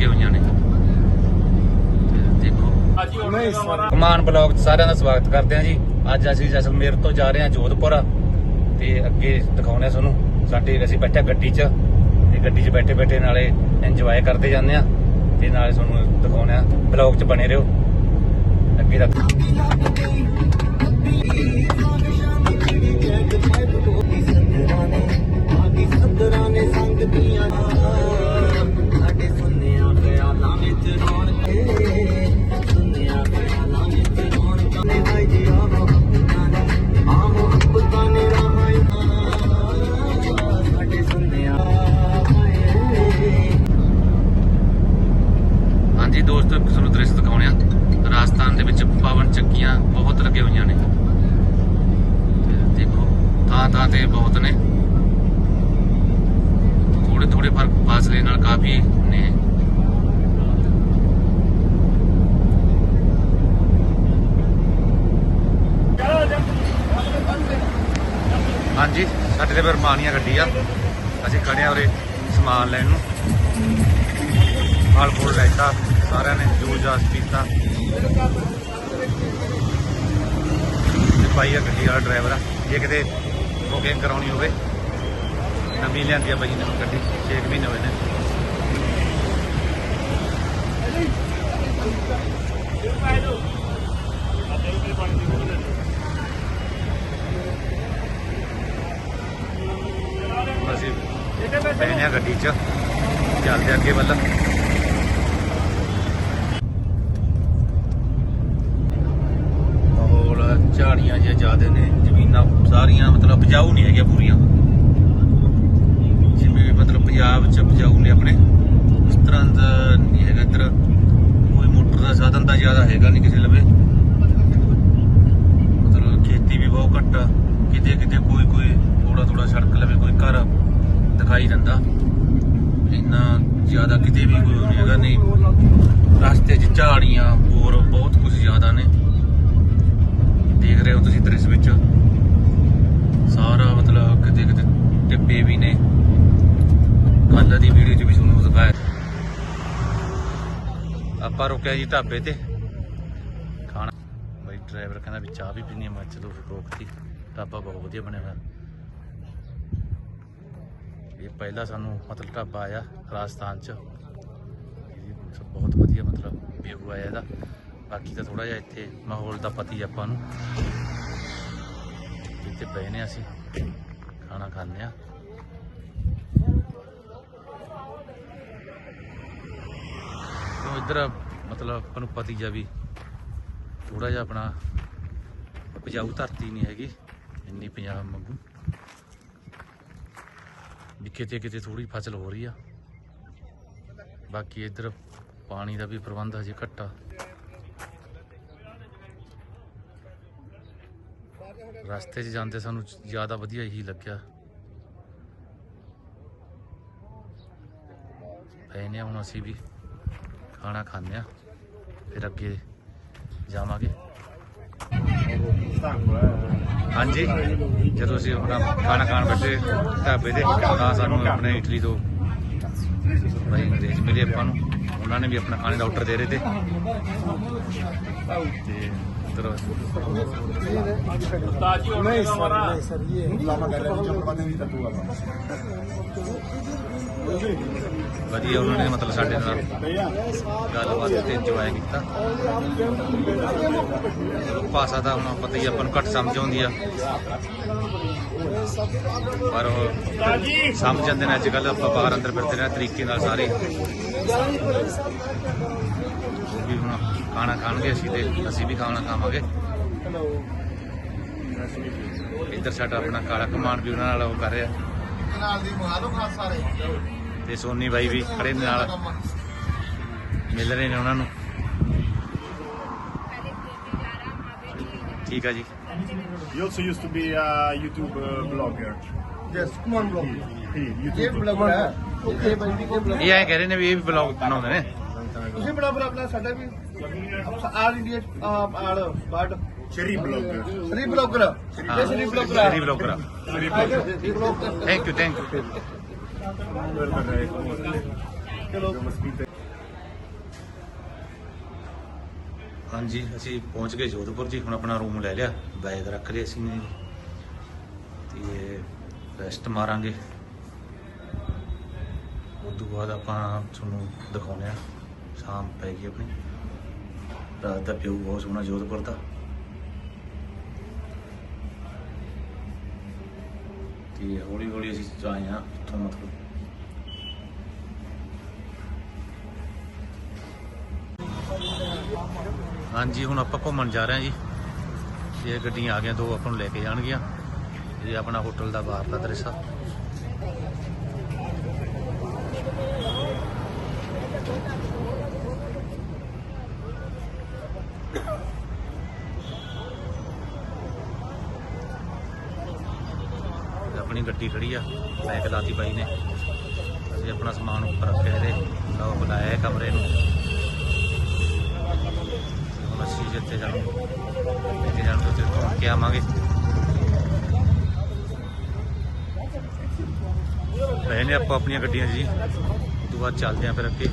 ਲੱਗੇ ਹੋਈਆਂ ਨੇ। ਕਮਾਨ ਬਲੌਗ 'ਚ ਸਾਰਿਆਂ ਦਾ ਸਵਾਗਤ ਕਰਦੇ ਹਾਂ ਜੀ। ਅੱਜ ਅਸੀਂ ਜੈਸਲਮੇਰ ਤੋਂ ਜਾ ਰਹੇ ਹਾਂ ਜੋਧਪੁਰ ਤੇ ਅੱਗੇ ਦਿਖਾਉਣੇ ਹਾਂ ਤੁਹਾਨੂੰ। ਸਾਡੇ ਅਸੀਂ ਬੈਠੇ ਗੱਡੀ 'ਚ ਤੇ ਗੱਡੀ 'ਚ ਬੈਠੇ ਬੈਠੇ ਨਾਲੇ ਇੰਜੋਏ ਕਰਦੇ ਜਾਂਦੇ ਆ ਤੇ ਨਾਲੇ ਤੁਹਾਨੂੰ ਦਿਖਾਉਣੇ ਆ ਬਲੌਗ 'ਚ ਬਣੇ ਰਹੋ। ਅੱਗੇ ਤੱਕ। ਥਾਂ ਤੇ ਬਹੁਤ ਨੇ। ਥੋੜੇ ਥੋੜੇ ਫ਼ਰਕ ਫਾਸਲੇ ਨਾਲ ਕਾਫੀ ਨੇ। ਹਾਂਜੀ, ਸਾਡੇ ਤੇ ਬਰਮਾਨੀਆ ਗੱਡੀ ਆ ਅਸੀਂ ਖੜੇ ਆ ਉਰੇ ਸਮਾਨ ਲੈਣ ਨੂੰ। ਫਲ ਫੁੱਲ ਲੈਤਾ, ਸਾਰਿਆਂ ਨੇ ਜੂਸ ਜਾਸ ਪੀਤਾ। ਤੇ ਭਾਈ ਆ ਗੱਡੀ ਵਾਲਾ ਡਰਾਈਵਰ ਆ। ਜੇ ਕਿਤੇ ਬੁਕਿੰਗ ਕਰਾਉਣੀ ਹੋਵੇ। ਨਵੀਂ ਲਿਆਂਦੀ ਆ ਬਾਈ ਨੇ ਗੱਡੀ 6 ਮਹੀਨੇ ਹੋਏ ਨੇ। ਅਸੀਂ ਬੈਠੇ ਆ ਗੱਡੀ 'ਚ, ਚੱਲਦੇ ਅੱਗੇ ਵੱਲ ਮਾਹੌਲ ਝਾੜੀਆਂ ਜਿਹਾ ਜ਼ਿਆਦੇ ਨੇ, ਜ਼ਮੀਨਾਂ ਸਾਰੀਆਂ ਮਤਲਬ ਉਪਜਾਊ ਨਹੀਂ ਹੈਗੀਆਂ ਪੂਰੀਆਂ। ਜਿਵੇਂ ਮਤਲਬ ਪੰਜਾਬ ਚ ਉਪਜਾਊ ਨੇ ਆਪਣੇ। ਉਸ ਤਰ੍ਹਾਂ ਦਾ ਨਹੀਂ ਹੈਗਾ ਇੱਧਰ। ਕੋਈ ਮੋਟਰ ਦਾ ਸਾਧਨ ਤਾਂ ਜ਼ਿਆਦਾ ਹੈਗਾ ਨਹੀਂ ਕਿਸੇ ਲਵੇ। ਮਤਲਬ ਖੇਤੀ ਵੀ ਬਹੁਤ ਘੱਟ ਆ। ਕਿਤੇ ਕਿਤੇ ਕੋਈ ਕੋਈ ਥੋੜਾ ਥੋੜਾ ਸੜਕ ਲਵੇ, ਕੋਈ ਘਰ ਦਿਖਾਈ ਦਿੰਦਾ। ਇੰਨਾ ਜ਼ਿਆਦਾ ਕਿਤੇ ਵੀ ਕੋਈ ਨਹੀਂ ਹੈਗਾ, ਨਹੀਂ। ਰਸਤੇ 'ਚ ਝਾੜੀਆਂ, ਹੋਰ ਬਹੁਤ ਕੁਝ ਜ਼ਿਆਦਾ ਨੇ ਦੇਖ ਰਹੇ ਹੋ ਤੁਸੀਂ ਦ੍ਰਿਸ਼ ਵਿੱਚ ਸਾਰਾ ਮਤਲਬ ਕਿਤੇ ਕਿਤੇ ਟਿੱਬੇ ਵੀ ਨੇ ਕੱਲ ਦੀ ਵੀਡੀਓ 'ਚ ਵੀ ਤੁਹਾਨੂੰ ਦਿਖਾਇਆ ਆਪਾਂ ਰੁਕਿਆ ਜੀ ਢਾਬੇ ਤੇ। ਖਾਣਾ। ਬਈ ਡਰਾਈਵਰ ਕਹਿੰਦਾ ਵੀ ਚਾਹ ਵੀ ਪੀਣੀ ਹੈ ਮੈਂ ਚਲੋ ਫਿਰ ਰੋਕਤੀ ਢਾਬਾ ਬਹੁਤ ਵਧੀਆ ਬਣਿਆ ਹੋਇਆ। ਇਹ ਪਹਿਲਾ ਸਾਨੂੰ ਮਤਲਬ ਢਾਬਾ ਆਇਆ ਰਾਜਸਥਾਨ 'ਚ। ਬਹੁਤ ਵਧੀਆ ਮਤਲਬ ਵਿਊ ਆਇਆ ਇਹਦਾ। ਬਾਕੀ ਤਾਂ ਥੋੜਾ ਜਿਹਾ ਇੱਥੇ ਮਾਹੌਲ ਦਾ ਪਤੀ ਆਪਾਂ ਨੂੰ। ਇੱਥੇ ਪਏ ਨੇ ਅਸੀਂ। ਖਾਣਾ ਖਾਂਦੇ ਆ। ਤੋਂ ਇੱਧਰ ਮਤਲਬ ਆਪਾਂ ਨੂੰ ਪਤੀ ਜਾ ਵੀ ਥੋੜਾ ਜਿਹਾ ਆਪਣਾ ਉਪਜਾਊ ਧਰਤੀ ਨਹੀਂ ਹੈਗੀ, ਇੰਨੀ ਪੰਜਾਬ ਵਾਂਗੂ। ਵੀ ਕਿਤੇ ਕਿਤੇ ਥੋੜੀ ਫਸਲ ਹੋ ਰਹੀ ਆ। ਬਾਕੀ ਇੱਧਰ ਪਾਣੀ ਦਾ ਵੀ ਪ੍ਰਬੰਧ ਹਜੇ ਘੱਟਾ। ਰਸਤੇ 'ਚ ਜਾਂਦੇ ਸਾਨੂੰ ਜ਼ਿਆਦਾ ਵਧੀਆ ਹੀ ਲੱਗਿਆ। ਪਏ ਨੇ ਹੁਣ ਅਸੀਂ ਵੀ, ਖਾਣਾ ਖਾਂਦੇ ਆ। ਫਿਰ ਅੱਗੇ ਜਾਵਾਂਗੇ। ਹਾਂਜੀ, ਜਦੋਂ ਅਸੀਂ ਆਪਣਾ ਖਾਣਾ ਖਾਣ ਬੈਠੇ ਢਾਬੇ ਤੇ, ਤਾਂ ਸਾਨੂੰ ਆਪਣੇ ਇਟਲੀ ਤੋਂ ਭਾਈ ਅੰਗਰੇਜ਼ ਮਿਲੇ ਆਪਾਂ ਨੂੰ। ਉਹਨਾਂ ਨੇ ਵੀ ਆਪਣਾ ਖਾਣੇ ਦਾ ਆਰਡਰ ਦੇ ਰਹੇ ਤੇ। ਤੇ ਇੱਧਰ ਨਹੀਂ ਸਰ ਨਹੀਂ ਵਧੀਆ ਉਹਨਾਂ ਨੇ ਮਤਲਬ ਸਾਡੇ ਨਾਲ ਗੱਲਬਾਤ ਤੇ ਇੰਜੋਏ ਕੀਤਾ। ਭਾਸ਼ਾ ਦਾ ਹੁਣ ਪਤਾ ਹੀ ਆਪਾਂ ਨੂੰ ਘੱਟ ਸਮਝ ਆਉਂਦੀ ਆ। ਪਰ ਉਹ ਸਮਝ ਜਾਂਦੇ ਨੇ ਅੱਜ ਕੱਲ ਆਪਾਂ ਬਾਹਰ ਅੰਦਰ ਫਿਰਦੇ ਨੇ, ਤਰੀਕੇ ਨਾਲ ਸਾਰੇ। ਉਹ ਵੀ ਹੁਣ ਖਾਣਾ ਖਾਣਗੇ ਅਸੀਂ ਤੇ ਅਸੀਂ ਵੀ ਖਾਣਾ ਖਾਵਾਂਗੇ। ਇੱਧਰ ਸਾਡਾ ਆਪਣਾ ਕਾਲਾ ਕਮਾਨ ਵੀ ਉਹਨਾਂ ਨਾਲ ਉਹ ਕਰ ਰਿਹਾ। ਨਾਲ ਦੀ ਮੰਗਾ ਲਓ ਖਾਸ ਸਾਰੇ। ਤੇ ਸੋਨੀ ਬਾਈ ਵੀ ਖੜੇ ਨੇ ਨਾਲ। ਮਿਲ ਰਹੇ ਨੇ ਉਹਨਾਂ ਨੂੰ। ਠੀਕ ਆ ਜੀ। He also used to be a YouTube uh, blogger. ਜਸ ਕਮਨ ਬਲੌਗ He, ਇਹ YouTube. ਬਲੌਗ ਹੈ ਇਹ ਬਈ ਬਲੌਗ ਇਹ ਐ ਕਹਿ ਰਹੇ ਨੇ ਵੀ ਇਹ ਵੀ ਵਲੌਗ ਬਣਾਉਂਦੇ ਨੇ। ਤੁਸੀਂ ਬੜਾ ਬੜਾ ਆਪਣਾ ਸਾਡਾ ਵੀ all India all but Cherry blogger. Shri blogger. ਇਹ Shri blogger. Shri blogger Shri blogger. Thank you thank you Guarda, ecco. ਚਲੋ। Abbiamo scritto ਹਾਂਜੀ ਅਸੀਂ ਪਹੁੰਚ ਗਏ ਜੋਧਪੁਰ ਜੀ। ਹੁਣ ਆਪਣਾ ਰੂਮ ਲੈ ਲਿਆ। ਬੈਗ ਰੱਖ ਲਿਆ ਅਸੀਂ ਨੇ। ਤੇ ਰੈਸਟ ਮਾਰਾਂਗੇ। ਉਸ ਤੋਂ ਬਾਅਦ ਆਪਾਂ ਤੁਹਾਨੂੰ ਦਿਖਾਉਂਦੇ ਆ ਸ਼ਾਮ ਪੈ ਗਈ ਆਪਣੀ। ਰਾਤ ਦਾ ਵਿਊ ਬਹੁਤ ਸੋਹਣਾ ਜੋਧਪੁਰ ਦਾ। ਤੇ ਹੌਲੀ ਹੌਲੀ ਅਸੀਂ ਆਏ ਆ ਇੱਥੋਂ ਮਤਲਬ। ਹਾਂਜੀ, ਹੁਣ ਆਪਾਂ ਘੁੰਮਣ ਜਾ ਰਹੇ ਹਾਂ ਜੀ। ਇਹ ਗੱਡੀਆਂ ਆ ਗਈਆਂ, ਦੋ ਆਪਾਂ ਨੂੰ ਲੈ ਕੇ ਜਾਣਗੀਆਂ। ਇਹ ਆਪਣਾ ਹੋਟਲ ਦਾ ਬਾਹਰਲਾ ਦ੍ਰਿਸ਼ ਆ ਇਹ ਆਪਣੀ ਗੱਡੀ ਖੜੀ ਆ ਬੈਕ ਲਾਤੀ ਬਾਈ ਨੇ। ਅਸੀਂ ਆਪਣਾ ਸਮਾਨ ਉੱਪਰ ਰੱਖਿਆ ਇਹਦੇ। ਲਓ, ਬੁਲਾਇਆ ਕਮਰੇ ਨੂੰ। ਹੁਣ ਅਸੀਂ ਜਿੱਥੇ ਜਾਣਾ ਜਿੱਥੇ ਜਾਣਾ ਉੱਥੇ ਘੁੰਮ ਕੇ ਆਵਾਂਗੇ। ਰਹੇ ਨੇ ਆਪਾਂ ਆਪਣੀਆਂ ਗੱਡੀਆਂ ਜੀ। ਉਸ ਤੋਂ ਬਾਅਦ ਚੱਲਦੇ ਆਂ ਫਿਰ ਅੱਗੇ।